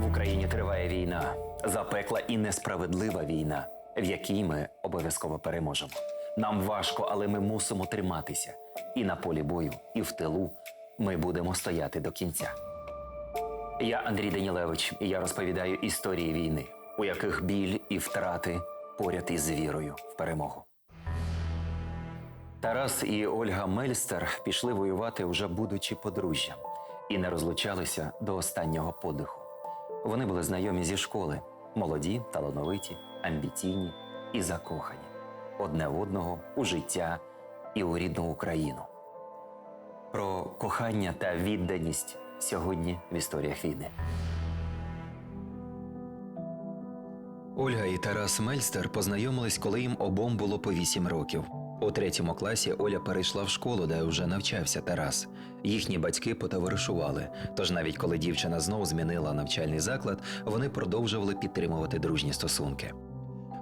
В Україні триває війна, запекла і несправедлива війна, в якій ми обов'язково переможемо. Нам важко, але ми мусимо триматися. І на полі бою, і в тилу ми будемо стояти до кінця. Я Андрій Данілевич, і я розповідаю історії війни, у яких біль і втрати поряд із вірою в перемогу. Тарас і Ольга Мельстер пішли воювати, вже будучи подружжям, і не розлучалися до останнього подиху. Вони були знайомі зі школи, молоді, талановиті, амбіційні і закохані одне в одного у життя і у рідну Україну. Про кохання та відданість сьогодні в історіях війни. Ольга і Тарас Мельстер познайомились, коли їм обом було по вісім років. У третьому класі Оля перейшла в школу, де вже навчався Тарас. Їхні батьки потоваришували. Тож навіть коли дівчина знову змінила навчальний заклад, вони продовжували підтримувати дружні стосунки.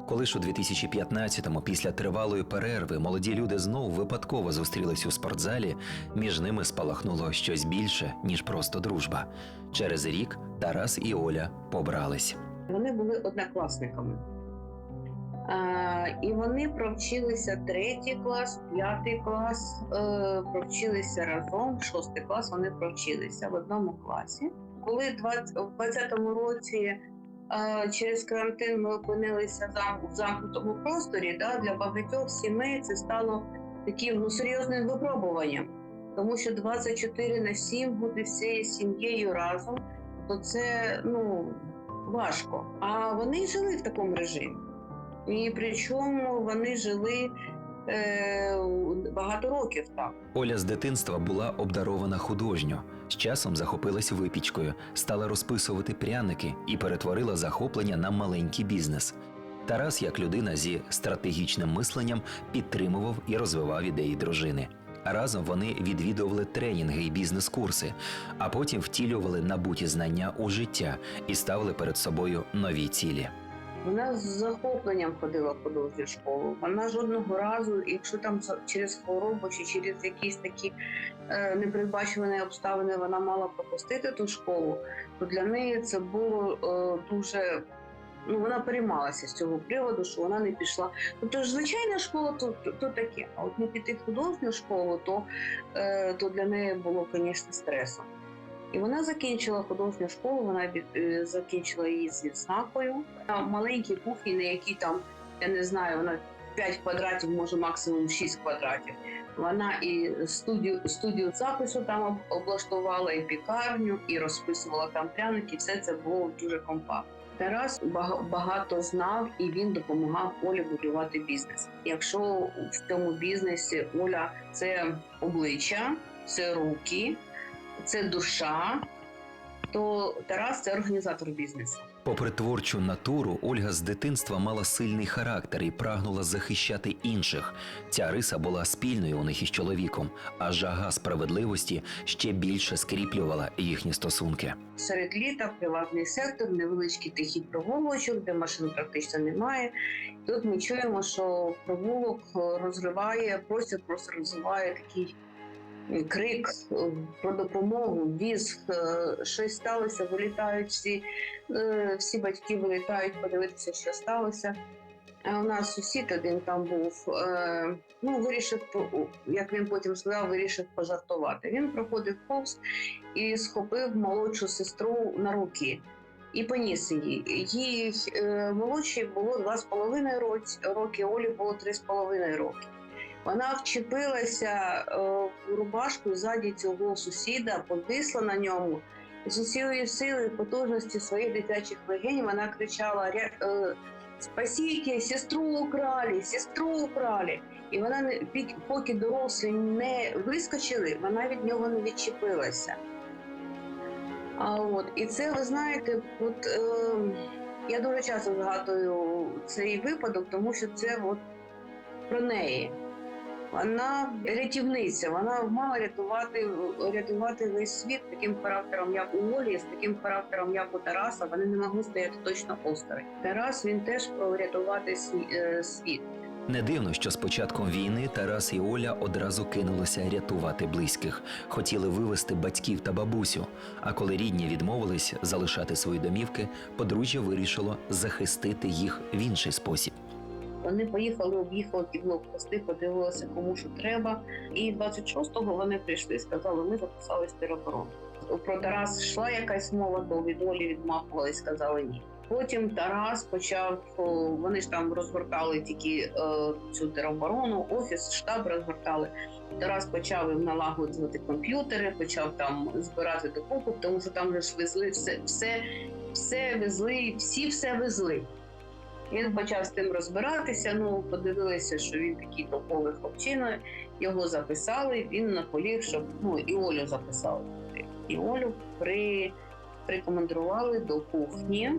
Коли ж у 2015-му, після тривалої перерви, молоді люди знову випадково зустрілись у спортзалі, між ними спалахнуло щось більше, ніж просто дружба. Через рік Тарас і Оля побрались. Вони були однокласниками. І вони провчилися третій клас, п'ятий клас, е, провчилися разом, шостий клас вони провчилися в одному класі. Коли 20, в 20-му році е, через карантин ми опинилися в замкнутому просторі, да, для багатьох сімей це стало таким ну, серйозним випробуванням. Тому що 24 на 7 бути всією сім'єю разом, то це ну, важко. А вони жили в такому режимі. І причому вони жили е, багато років так. Оля з дитинства була обдарована художньо. З часом захопилась випічкою, стала розписувати пряники і перетворила захоплення на маленький бізнес. Тарас, як людина зі стратегічним мисленням, підтримував і розвивав ідеї дружини. Разом вони відвідували тренінги і бізнес-курси, а потім втілювали набуті знання у життя і ставили перед собою нові цілі. Вона з захопленням ходила в художню школу. Вона жодного разу, якщо там через хворобу чи через якісь такі е, непередбачувані обставини вона мала пропустити ту школу, то для неї це було е, дуже. Ну, вона переймалася з цього приводу, що вона не пішла. Тобто, звичайна школа то, то, то таке. А от не піти в художню школу, то, е, то для неї було, звісно, стресом. І вона закінчила художню школу, вона е, закінчила її з відзнакою. На маленькій кухні, на якій там, я не знаю, вона 5 квадратів, може максимум 6 квадратів. Вона і студію, студію запису там об- облаштувала, і пікарню, і розписувала там пряники. Все це було дуже компактно. Тарас бага- багато знав і він допомагав Олі будувати бізнес. Якщо в цьому бізнесі Оля це обличчя, це руки, це душа, то Тарас це організатор бізнесу. Попри творчу натуру, Ольга з дитинства мала сильний характер і прагнула захищати інших. Ця риса була спільною у них із чоловіком, а жага справедливості ще більше скріплювала їхні стосунки. Серед літа приватний сектор, невеличкий тихий провулочок, де машин практично немає. Тут ми чуємо, що провулок е, розриває, простір просто розриває такий крик е, про допомогу, віз, е, щось сталося, вилітають всі, е, всі батьки вилітають подивитися, що сталося. А у нас сусід один там був, е, ну, вирішив, як він потім сказав, вирішив пожартувати. Він проходив повз і схопив молодшу сестру на руки і поніс її. Їй е, молодшій було два з половиною році- роки, Олі було три з половиною роки. Вона вчепилася е, в рубашку ззаді цього сусіда, повисла на ньому. З усієї сили і потужності своїх дитячих легень вона кричала: «Ря- е, Спасіть, сестру украли, сестру украли. І вона поки дорослі не вискочили, вона від нього не відчепилася. А от і це ви знаєте, от е, я дуже часто згадую цей випадок, тому що це от про неї. Вона рятівниця, вона мала рятувати, рятувати весь світ таким характером, як у Олі, з таким характером, як у Тараса. Вони не могли стояти точно осторонь. Тарас він теж про е, світ. Не дивно, що з початком війни Тарас і Оля одразу кинулися рятувати близьких, хотіли вивезти батьків та бабусю. А коли рідні відмовились залишати свої домівки, подружжя вирішило захистити їх в інший спосіб. Вони поїхали, об'їхали блокпости, подивилися, кому що треба. І 26-го вони прийшли сказали, ми записались тероборону. Про Тарас йшла якась мова, то від Олі відмахували і сказали ні. Потім Тарас почав, вони ж там розгортали тільки е, цю тероборону, офіс, штаб розгортали. Тарас почав налагоджувати комп'ютери, почав там збирати докупи, тому що там ж везли все, все, все везли, всі все везли. Він почав з тим розбиратися. Ну, подивилися, що він такий топовий хлопчина. Його записали. Він наполіг, щоб ну і Олю записали. І Олю при, прикомандрували до кухні.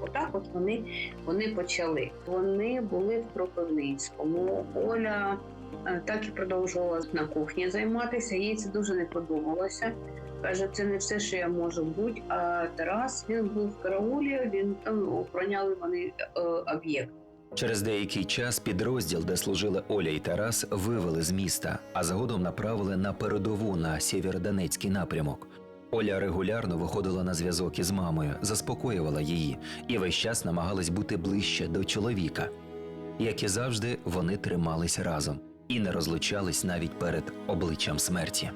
Отак, от вони, вони почали. Вони були в Кропивницькому. Оля е, так і продовжувала на кухні займатися. Їй це дуже не подобалося. Каже, це не все, що я можу бути. А Тарас він був в караулі, він там охороняли вони е, об'єкт. Через деякий час підрозділ, де служили Оля і Тарас, вивели з міста, а згодом направили на передову на Сєвєродонецький напрямок. Оля регулярно виходила на зв'язок із мамою, заспокоювала її і весь час намагалась бути ближче до чоловіка. Як і завжди, вони тримались разом і не розлучались навіть перед обличчям смерті.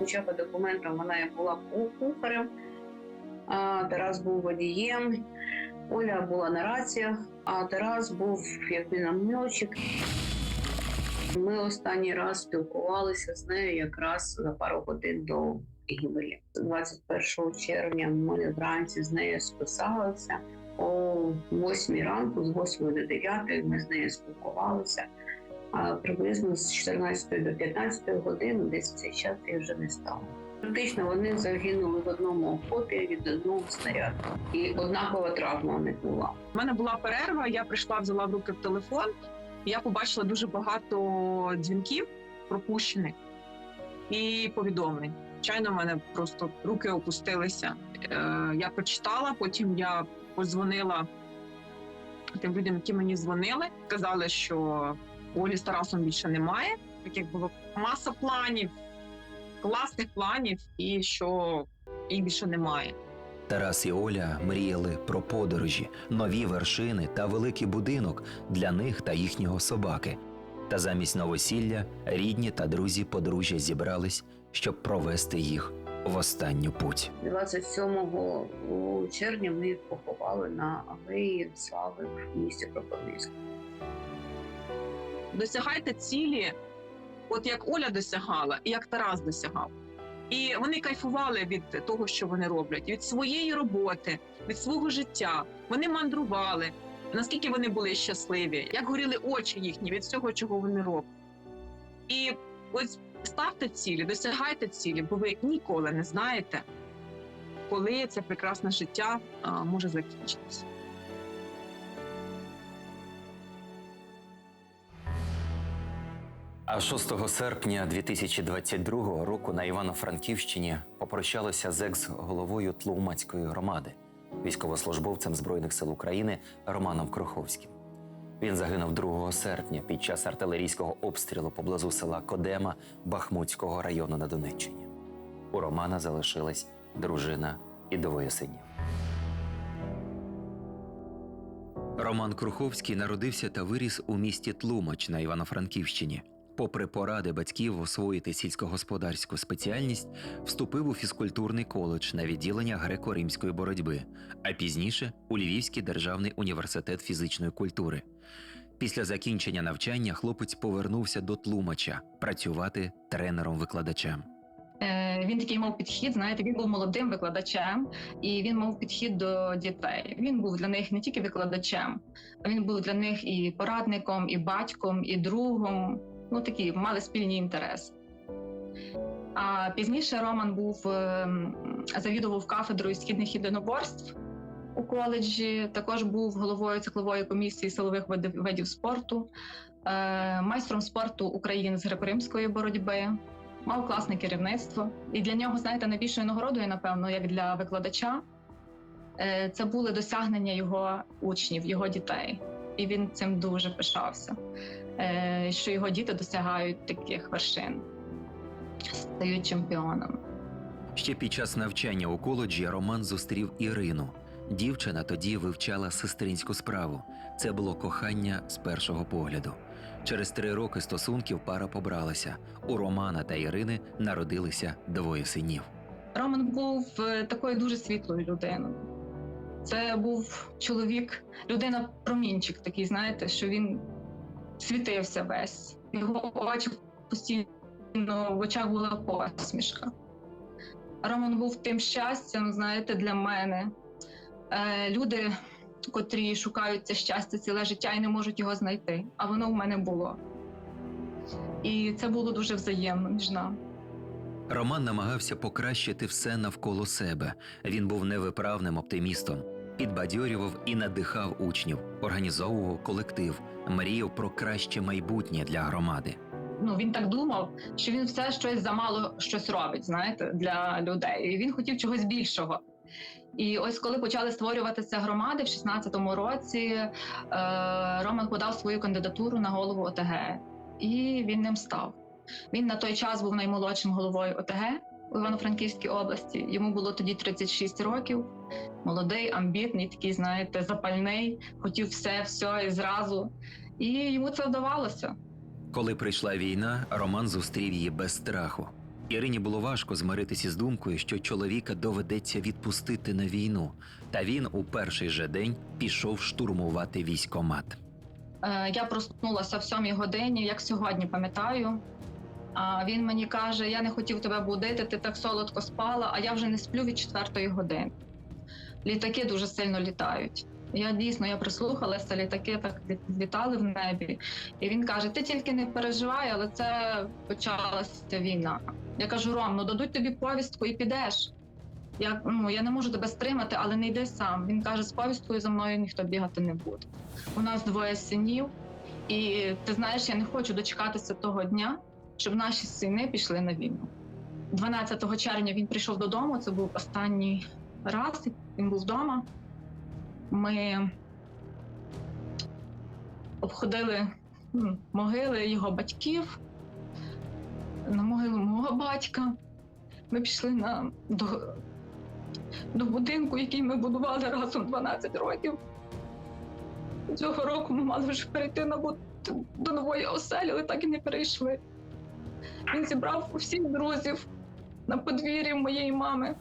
Хоча по документам вона була кухарем, а Тарас був водієм, Оля була на раціях, а Тарас був як мінометчик. Ми останній раз спілкувалися з нею якраз за пару годин до гибелі. 21 червня ми вранці з нею списалися. О 8 ранку, з 8 до 9 ми з нею спілкувалися. А приблизно з 14 до 15 години, десь в цей час я вже не стало. Практично вони загинули в одному окопі від одного снаряду. І однакова травма у них була. У мене була перерва, я прийшла, взяла в руки телефон, і я побачила дуже багато дзвінків пропущених і повідомлень. Звичайно, в мене просто руки опустилися. Е, я прочитала, потім я подзвонила тим людям, які мені дзвонили, сказали, що Олі з Тарасом більше немає. Так як було маса планів, класних планів, і що їх більше немає. Тарас і Оля мріяли про подорожі, нові вершини та великий будинок для них та їхнього собаки. Та замість новосілля рідні та друзі подружжя зібрались, щоб провести їх в останню путь. 27 червня ми їх поховали на алеї Слави в місті Кропивницькому. Досягайте цілі, от як Оля досягала, і як Тарас досягав. І вони кайфували від того, що вони роблять, від своєї роботи, від свого життя. Вони мандрували. Наскільки вони були щасливі, як горіли очі їхні від всього, чого вони роблять. І ось ставте цілі, досягайте цілі, бо ви ніколи не знаєте, коли це прекрасне життя може закінчитися. А 6 серпня 2022 року на Івано-Франківщині попрощалося з екс-головою Тлумацької громади, військовослужбовцем Збройних сил України Романом Кроховським. Він загинув 2 серпня під час артилерійського обстрілу поблизу села Кодема Бахмутського району на Донеччині. У Романа залишилась дружина і двоє синів. Роман Круховський народився та виріс у місті Тлумач на Івано-Франківщині. Попри поради батьків освоїти сільськогосподарську спеціальність, вступив у фізкультурний коледж на відділення греко-римської боротьби, а пізніше у Львівський державний університет фізичної культури. Після закінчення навчання хлопець повернувся до Тлумача працювати тренером-викладачем. Е, Він такий мав підхід. Знаєте, він був молодим викладачем, і він мав підхід до дітей. Він був для них не тільки викладачем, а він був для них і порадником, і батьком, і другом. Ну такі мали спільні інтереси. А пізніше Роман був ем, завідував кафедрою східних єдиноборств у коледжі. Також був головою циклової комісії силових видів, спорту, е, майстром спорту України з греко-римської боротьби мав класне керівництво. І для нього, знаєте, найбільшою нагородою, напевно, як для викладача, е, це були досягнення його учнів, його дітей. і він цим дуже пишався, що його діти досягають таких вершин, стають чемпіонами. Ще під час навчання у коледжі Роман зустрів Ірину. Дівчина тоді вивчала сестринську справу. Це було кохання з першого погляду. Через три роки стосунків пара побралася. У Романа та Ірини народилися двоє синів. Роман був е, такою дуже світлою людиною. Це був чоловік, людина промінчик такий, знаєте, що він світився весь. Його очі постійно в очах була посмішка. Роман був тим щастям, знаєте, для мене. Е, люди, котрі шукають це щастя ціле життя і не можуть його знайти, а воно в мене було. І це було дуже взаємно між нами. Роман намагався покращити все навколо себе. Він був невиправним оптимістом, підбадьорював і надихав учнів, організовував колектив, мріяв про краще майбутнє для громади. ну він так думав, що він все щось замало щось робить, знаєте, для людей. І він хотів чогось більшого. І ось коли почали створюватися громади в 16-му році, е, Роман подав свою кандидатуру на голову ОТГ, і він ним став. Він на той час був наймолодшим головою ОТГ у Івано-Франківській області. Йому було тоді 36 років. Молодий, амбітний, такий, знаєте, запальний, хотів все, все і зразу. І йому це вдавалося. Коли прийшла війна, Роман зустрів її без страху. Ірині було важко змиритися з думкою, що чоловіка доведеться відпустити на війну, та він у перший же день пішов штурмувати військомат. Е, Я проснулася в сьомій годині, як сьогодні пам'ятаю. А він мені каже: Я не хотів тебе будити, ти так солодко спала, а я вже не сплю від четвертої години. Літаки дуже сильно літають. Я дійсно я прислухалася, літаки так літали в небі. І він каже: Ти тільки не переживай, але це почалася війна. Я кажу: Ром, ну дадуть тобі повістку і підеш. Я, ну, я не можу тебе стримати, але не йди сам. Він каже: з повісткою за мною ніхто бігати не буде. У нас двоє синів, і ти знаєш, я не хочу дочекатися того дня, щоб наші сини пішли на війну. 12 червня він прийшов додому. Це був останній раз. Він був вдома. Ми обходили могили його батьків, на могилу мого батька. Ми пішли на, до, до будинку, який ми будували разом 12 років. Цього року ми мали вже перейти на бу- до нової оселі, але так і не перейшли. Він зібрав усіх друзів на подвір'ї моєї мами.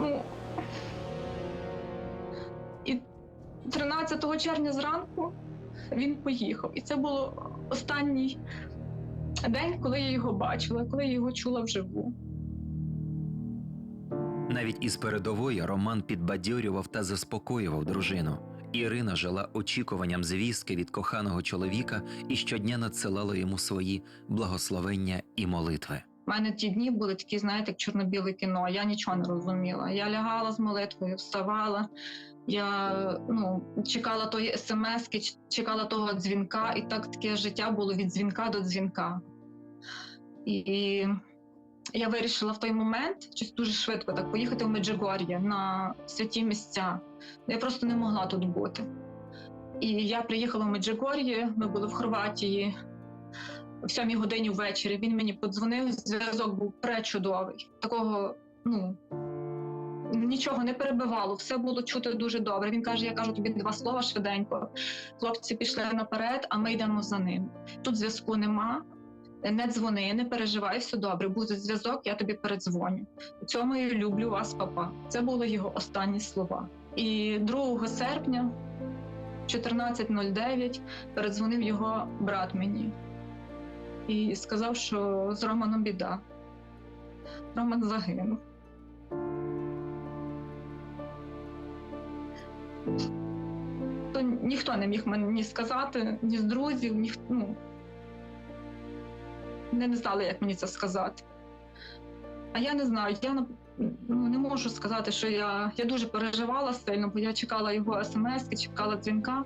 Ну, і 13 червня зранку він поїхав. І це було останній день, коли я його бачила, коли я його чула вживу. Навіть із передової Роман підбадьорював та заспокоював дружину. Ірина жила очікуванням звістки від коханого чоловіка і щодня надсилала йому свої благословення і молитви. У мене ті дні були такі, знаєте, як чорно-біле кіно. Я нічого не розуміла. Я лягала з молитвою, вставала. Я ну, чекала тої смски, чекала того дзвінка, і так таке життя було від дзвінка до дзвінка. І, я вирішила в той момент щось дуже швидко так поїхати в Меджигор'я на святі місця. Я просто не могла тут бути. І я приїхала в Меджигор'я, ми були в Хорватії в сьомій годині ввечері. Він мені подзвонив. Зв'язок був пречудовий. Такого, ну нічого не перебивало, все було чути дуже добре. Він каже: Я кажу тобі два слова швиденько. Хлопці пішли наперед, а ми йдемо за ним. Тут зв'язку нема. Не дзвони, не переживай, все добре. Буде зв'язок, я тобі передзвоню. У цьому я люблю вас, папа. Це були його останні слова. І 2 серпня, 14.09, передзвонив його брат мені і сказав, що з Романом біда. Роман загинув. То ніхто не міг мені сказати, ні з друзів, ні ну, не, не знали, як мені це сказати. А я не знаю, я ну, не можу сказати, що я, я дуже переживала сильно, бо я чекала його смс, чекала дзвінка,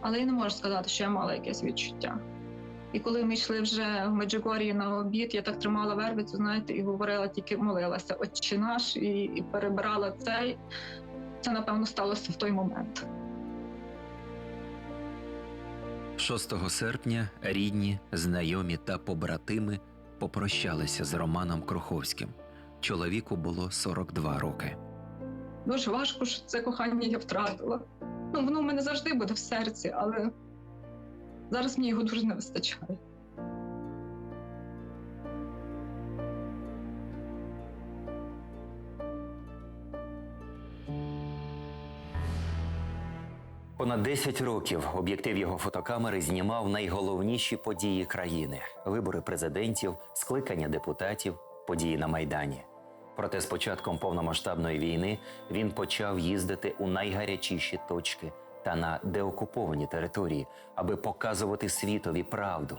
але я не можу сказати, що я мала якесь відчуття. І коли ми йшли вже в Меджигорії на обід, я так тримала вервицю, знаєте, і говорила, тільки молилася Отче наш, і, і перебирала цей. Це, напевно, сталося в той момент. 6 серпня рідні, знайомі та побратими попрощалися з Романом Круховським. Чоловіку було 42 роки. Дуже важко, що це кохання я втратила. Ну, воно в мене завжди буде в серці, але зараз мені його дуже не вистачає. Понад 10 років об'єктив його фотокамери знімав найголовніші події країни: вибори президентів, скликання депутатів, події на майдані. Проте з початком повномасштабної війни він почав їздити у найгарячіші точки та на деокуповані території, аби показувати світові правду,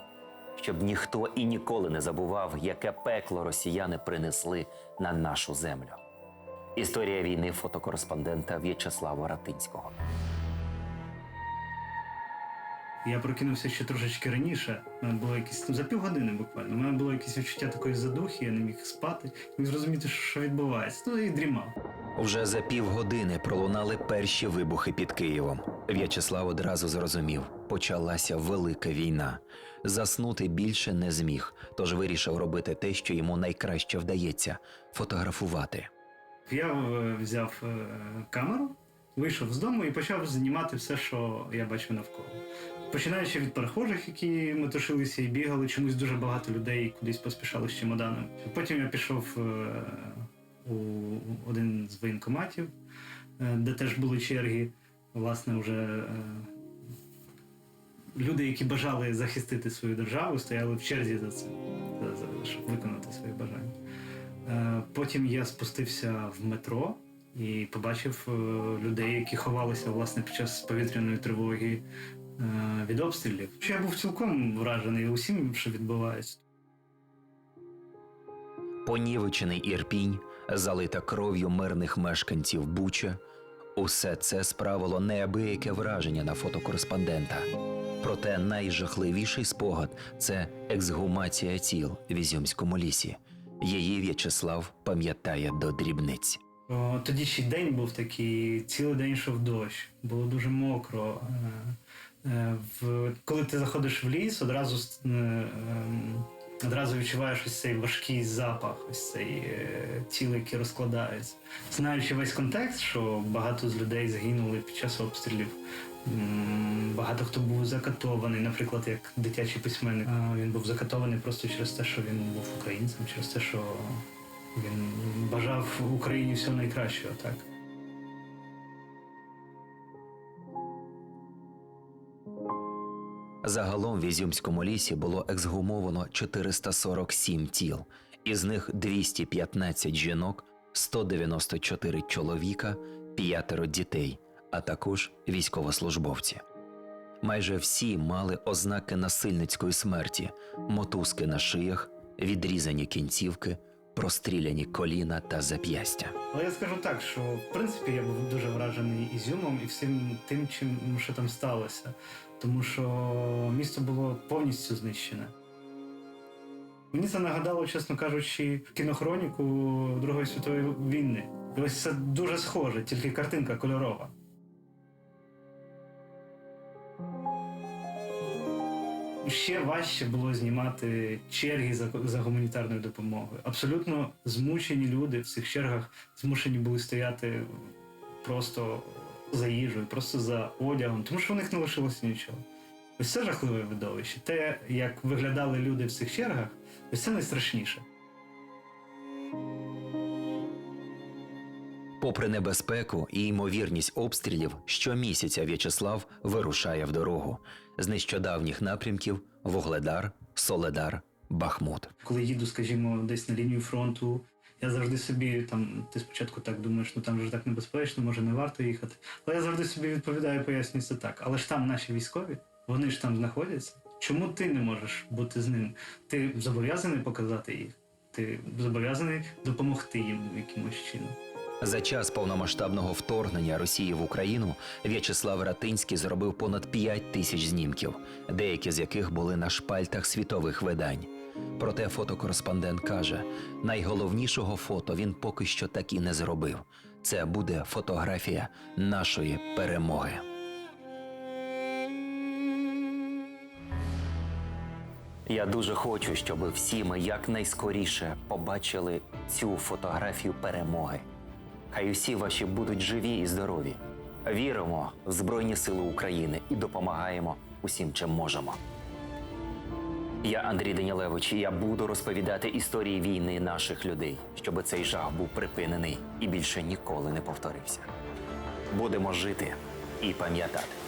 щоб ніхто і ніколи не забував, яке пекло росіяни принесли на нашу землю. Історія війни фотокореспондента В'ячеслава Ратинського. Я прокинувся ще трошечки раніше. У мене було якісь ну, за півгодини буквально. У мене було якесь відчуття такої задухи, я не міг спати, не міг зрозуміти, що відбувається. Ну і дрімав. Вже за півгодини пролунали перші вибухи під Києвом. В'ячеслав одразу зрозумів, почалася велика війна. Заснути більше не зміг, тож вирішив робити те, що йому найкраще вдається фотографувати. Я взяв е, камеру, вийшов з дому і почав знімати все, що я бачив навколо. Починаючи від перехожих, які метушилися і бігали, чомусь дуже багато людей кудись поспішали з чемоданом. Потім я пішов е, у один з воєнкоматів, е, де теж були черги. Власне, вже е, люди, які бажали захистити свою державу, стояли в черзі за це, щоб виконати свої бажання. Е, Потім я спустився в метро і побачив е, людей, які ховалися власне під час повітряної тривоги від обстрілів. Я був цілком вражений усім, що відбувається. Понівечений Ірпінь, залита кров'ю мирних мешканців Буча. Усе це справило неабияке враження на фотокореспондента. Проте найжахливіший спогад це ексгумація тіл в Ізюмському лісі. Її В'ячеслав пам'ятає до дрібниць. Тоді ще день був такий, цілий день йшов дощ, було дуже мокро. Е, е, коли ти заходиш в ліс, одразу, е, ем, одразу відчуваєш ось цей важкий запах, ось цей е, тіл, який розкладається. Знаючи весь контекст, що багато з людей загинули під час обстрілів. Багато хто був закатований, наприклад, як дитячий письменник. Він був закатований просто через те, що він був українцем, через те, що він бажав Україні всього найкращого, так. Загалом в Ізюмському лісі було ексгумовано 447 тіл, із них 215 жінок, 194 чоловіка, п'ятеро дітей, а також військовослужбовці. Майже всі мали ознаки насильницької смерті, мотузки на шиях, відрізані кінцівки, простріляні коліна та зап'ястя. Але я скажу так, що в принципі я був дуже вражений Ізюмом і всім тим, чим що там сталося. Тому що місто було повністю знищене. Мені це нагадало, чесно кажучи, кінохроніку Другої світової війни. Ось це дуже схоже, тільки картинка кольорова. Ще важче було знімати черги за, за гуманітарною допомогою. Абсолютно змучені люди в цих чергах змушені були стояти просто за їжею, просто за одягом, тому що у них не лишилося нічого. Ось це жахливе видовище. Те, як виглядали люди в цих чергах, ось це найстрашніше. Попри небезпеку і ймовірність обстрілів, щомісяця В'ячеслав вирушає в дорогу з нещодавніх напрямків Вугледар, Соледар, Бахмут. Коли їду, скажімо, десь на лінію фронту, я завжди собі там, ти спочатку так думаєш, ну там же так небезпечно, може не варто їхати. Але я завжди собі відповідаю, пояснюю це так. Але ж там наші військові, вони ж там знаходяться. Чому ти не можеш бути з ним? Ти зобов'язаний показати їх, ти зобов'язаний допомогти їм якимось чином. За час повномасштабного вторгнення Росії в Україну В'ячеслав Ратинський зробив понад 5 тисяч знімків, деякі з яких були на шпальтах світових видань. Проте фотокореспондент каже, найголовнішого фото він поки що так і не зробив. Це буде фотографія нашої перемоги. Я дуже хочу, щоб всі ми якнайскоріше побачили цю фотографію перемоги. Хай усі ваші будуть живі і здорові. Віримо в Збройні Сили України і допомагаємо усім, чим можемо. Я Андрій Данілевич, і я буду розповідати історії війни наших людей, щоб цей жах був припинений і більше ніколи не повторився. Будемо жити і пам'ятати.